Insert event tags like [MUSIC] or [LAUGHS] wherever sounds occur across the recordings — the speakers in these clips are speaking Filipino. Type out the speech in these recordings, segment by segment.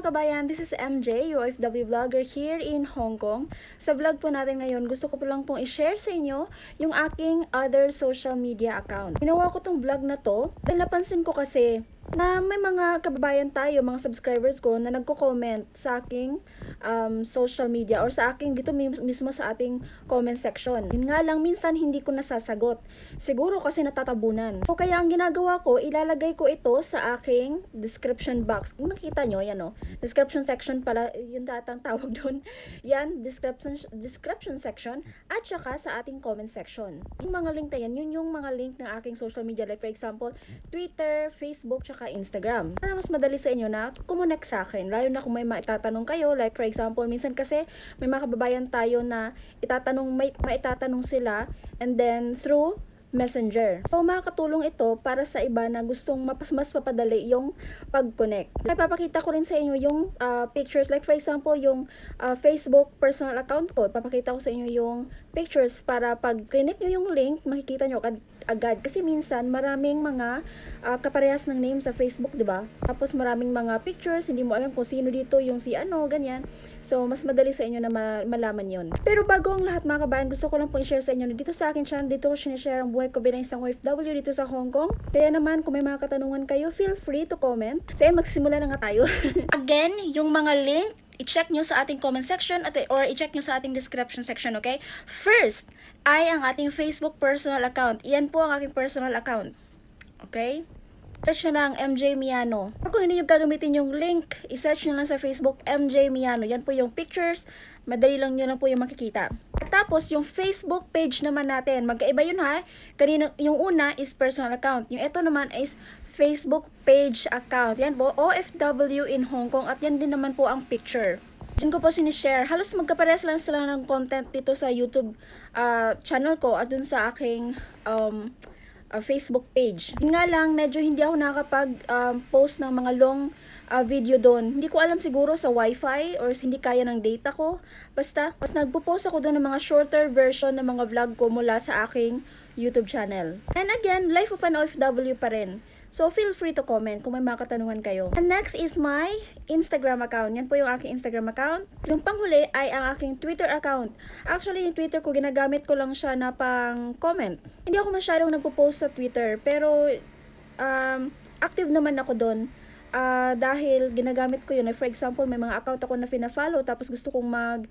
mga kabayan, this is MJ, OFW vlogger here in Hong Kong. Sa vlog po natin ngayon, gusto ko po lang pong i-share sa inyo yung aking other social media account. Ginawa ko tong vlog na to dahil napansin ko kasi na may mga kababayan tayo, mga subscribers ko na nagko-comment sa aking um, social media or sa aking dito mi- mismo sa ating comment section. Yun nga lang, minsan hindi ko nasasagot. Siguro kasi natatabunan. So kaya ang ginagawa ko, ilalagay ko ito sa aking description box. Kung nakita nyo, yan o. Description section pala, yun datang [LAUGHS] tawag doon. Yan, description, description section at saka sa ating comment section. Yung mga link na yan, yun yung mga link ng aking social media. Like for example, Twitter, Facebook, tsaka Instagram. Para mas madali sa inyo na kumonek sa akin. Lalo na kung may maitatanong kayo. Like for example, minsan kasi may mga kababayan tayo na itatanong, may maitatanong sila and then through Messenger. So, makakatulong ito para sa iba na gustong mapas mas papadali yung pag-connect. Papakita ko rin sa inyo yung ah, pictures. Like for example, yung ah, Facebook personal account ko. Papakita ko sa inyo yung pictures para pag clinic nyo yung link, makikita nyo agad. Kasi minsan, maraming mga ah, kaparehas ng name sa Facebook, di ba? Tapos maraming mga pictures, hindi mo alam kung sino dito, yung si ano, ganyan. So, mas madali sa inyo na ma- malaman yon. Pero bago ang lahat mga kabayan, gusto ko lang po i-share sa inyo na dito sa akin channel, dito ko sinishare ang buhay ko bilang isang OFW dito sa Hong Kong. Kaya naman, kung may mga katanungan kayo, feel free to comment. So, ayun, magsimula na nga tayo. [LAUGHS] Again, yung mga link, i-check nyo sa ating comment section at, or i-check nyo sa ating description section, okay? First, ay ang ating Facebook personal account. Iyan po ang aking personal account. Okay? Search nyo lang MJ Miano. Or kung hindi nyo gagamitin yung link, i-search nyo lang sa Facebook MJ Miano. Yan po yung pictures. Madali lang nyo lang po yung makikita. At tapos, yung Facebook page naman natin. Magkaiba yun ha. Kanina, yung una is personal account. Yung ito naman is Facebook page account. Yan po, OFW in Hong Kong. At yan din naman po ang picture. Diyan ko po sinishare. Halos magkapares lang sila ng content dito sa YouTube ah, channel ko at dun sa aking um, ah, Facebook page. Yun nga lang, medyo hindi ako nakapag-post ng mga long ah, video doon. Hindi ko alam siguro sa wifi or hindi kaya ng data ko. Basta, mas nagpo-post ako doon ng mga shorter version ng mga vlog ko mula sa aking YouTube channel. And again, Life of an OFW pa rin. So, feel free to comment kung may mga katanungan kayo. And next is my Instagram account. Yan po yung aking Instagram account. Yung panghuli ay ang aking Twitter account. Actually, yung Twitter ko, ginagamit ko lang siya na pang comment. Hindi ako masyadong nagpo-post sa Twitter, pero um, active naman ako doon. Ah, dahil ginagamit ko yun. For example, may mga account ako na fina-follow, tapos gusto kong mag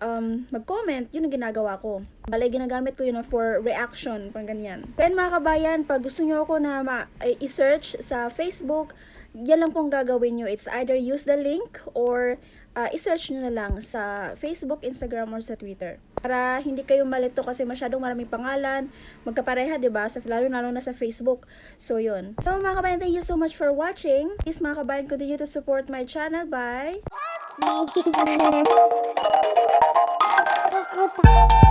um, mag-comment, yun ang ginagawa ko. Balay, ginagamit ko yun for reaction, pang ganyan. Then mga kabayan, pag gusto nyo ako na ay- i-search sa Facebook, yan lang pong gagawin nyo. It's either use the link or uh, i-search nyo na lang sa Facebook, Instagram, or sa Twitter. Para hindi kayo malito kasi masyadong maraming pangalan, magkapareha, 'di ba Sa, lalo, lalo na sa Facebook. So, yun. So, mga kabayan, thank you so much for watching. Please, mga kabayan, continue to support my channel by... [LAUGHS] fruta.